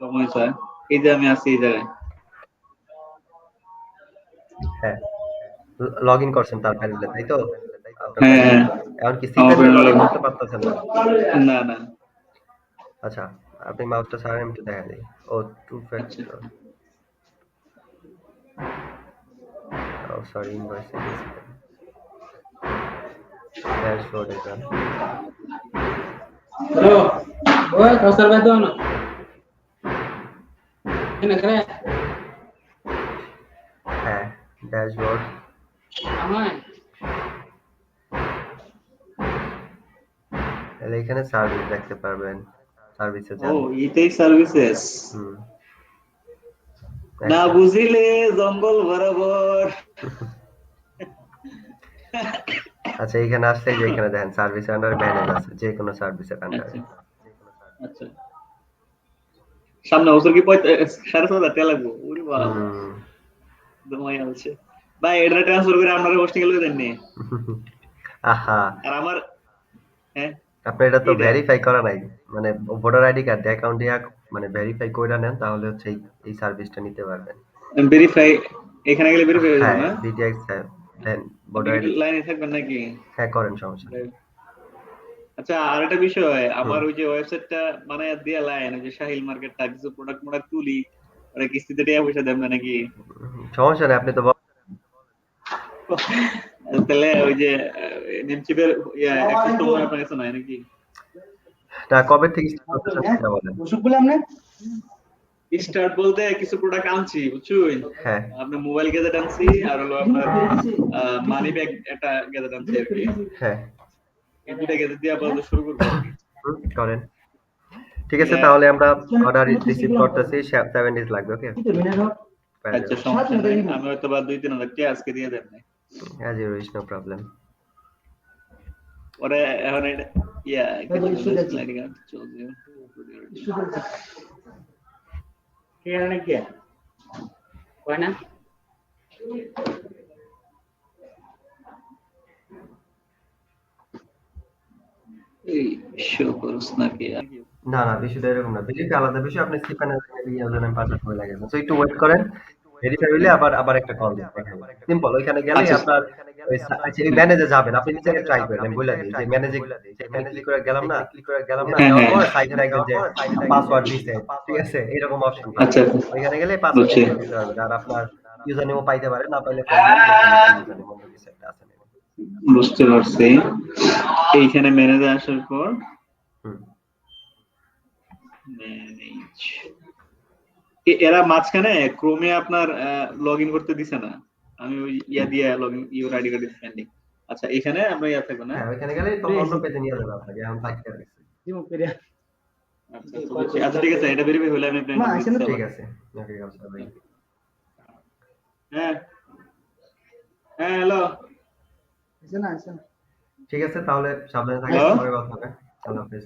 সময় স্যার এই যে আমি আছি এই জায়গায়। হ্যাঁ। লগ ইন করছেন তার প্যানেলে তাই তো? হ্যাঁ, হ্যাঁ। এখন কি সিগন্যাল করতে পারতেছেন না? না না। আচ্ছা আপনি মাউসটা আমি একটু দেখা দিই। ও টু ফ্যাক্টর ও সরি ইনভয়েস ড্যাশবোর্ড এটা। Halo, boy, kau serba tu no? Kere, হ্যাঁ ড্যাশবোর্ড. তাহলে এখানে সার্ভিস দেখতে পারবেন। সার্ভিসে ও এটাই সার্ভিসেস না বুঝিলে জঙ্গল বরাবর। আচ্ছা এখানে আসলে যে এখানে দেখেন সার্ভিস আন্ডার ম্যানেজ আছে যে কোনো সার্ভিসের আন্ডারে আচ্ছা। সামনে বছর কি সাড়ে ছয় হাজার টাকা লাগবো? ওরে বাবা দমাই ভাই এটা ট্রান্সফার করে আপনারা হোস্টিং এ লয়ে দেননি আহা। আর আমার হ্যাঁ? আপনি এটা তো ভেরিফাই করা নাই। মানে ভোটার আইডি কার্ড অ্যাকাউন্ট মানে ভেরিফাই করে নেন তাহলে হচ্ছে এই সার্ভিসটা নিতে পারবেন। ভেরিফাই এখানে গেলে ভেরিফাই হয়ে যাবে না? ডিটিএক্স হ্যাঁ দেন ভোটার আইডি লাইনে থাকবেন নাকি? হ্যাঁ করেন সমস্যা আচ্ছা আর একটা বিষয় আমার ওই যে ওয়েবসাইটটা বানায় দিয়ে লাইন ওই যে সাহিল মার্কেটটা কিছু প্রোডাক্ট মোডাক্ট তুলি ওরা কিস্তিতে টাকা পয়সা দেন না নাকি? সমস্যা নেই আপনি তো তাহলে ওই যে নেমচিপের ইয়া অ্যাক্সেস তো আপনার কাছে নাই নাকি? না কবে থেকে start করতেছেন সেটা বলেন? Busuk pula mana? স্টার্ট বলতে কিছু প্রোডাক্ট আনছি বুঝছুন? হ্যাঁ। আপনার মোবাইল গ্যাজেট আনছি আর হলো আপনার মানি ব্যাগ একটা গ্যাজেট আনছি আর কি। হ্যাঁ। এই গ্যাজেট দিয়ে আপাতত শুরু করব আর কি। হুম, করেন। ঠিক আছে হ্যাঁ। তাহলে আমরা অর্ডার রিসিভ করতেছি সেভেন ডেজ লাগবে ওকে আচ্ছা সমস্যা নেই। আমি হয়তো বা দুই তিন হাজার আজকে দিয়ে দেন as you wish no problem ওরা এখন এটা ইয়া এই যে issue দেখছি। চলছে। Kira না না বিষয়টা এরকম না। আলাদা বিষয়। আপনি সিপানে ইউজার নেম পাসওয়ার্ড করে লাগাবেন সো একটু ওয়েট করেন। ভেরিফাই হইলে আবার আবার একটা কল সিম্পল ওইখানে গেলে আচ্ছা। আপনার আচ্ছা, এই ম্যানেজে যাবেন। আপনি নিজে ট্রাই করেন আমি বলে দিই যে ম্যানেজে ম্যানেজে ক্লিক করে গেলাম না। ক্লিক করে গেলাম না। যাওয়ার। পর সাইডে দেখবেন যে পাসওয়ার্ড দিতে ঠিক আছে? এরকম অপশন আচ্ছা ওইখানে গেলে পাসওয়ার্ড দিতে পারবেন আর আপনার ইউজার নেমও পাইতে পারেন। না পাইলে বুঝতে পারছি। এইখানে ম্যানেজে আসার পর ম্যানেজ। এরা মাঝখানে ক্রোমে আপনার লগ ইন করতে দিছে না। আমি ওই ইয়া দিয়ে log in your ID card spending আচ্ছা এখানে আমরা ইয়া থাকব না? হ্যাঁ ওইখানে গেলে তখন অন্য পেজে নিয়ে যাবে আপনাকে এখন থাকতে হবে. আচ্ছা আচ্ছা, আচ্ছা ঠিক আছে এটা ভেরিফাই হলে আমি আসেন না ঠিক আছে। ওকে গামছা ভাই হ্যাঁ। হ্যাঁ হ্যালো. ঠিক আছে তাহলে সাবধানে থাকেন পরে কথা হবে আল্লাহ হাফেজ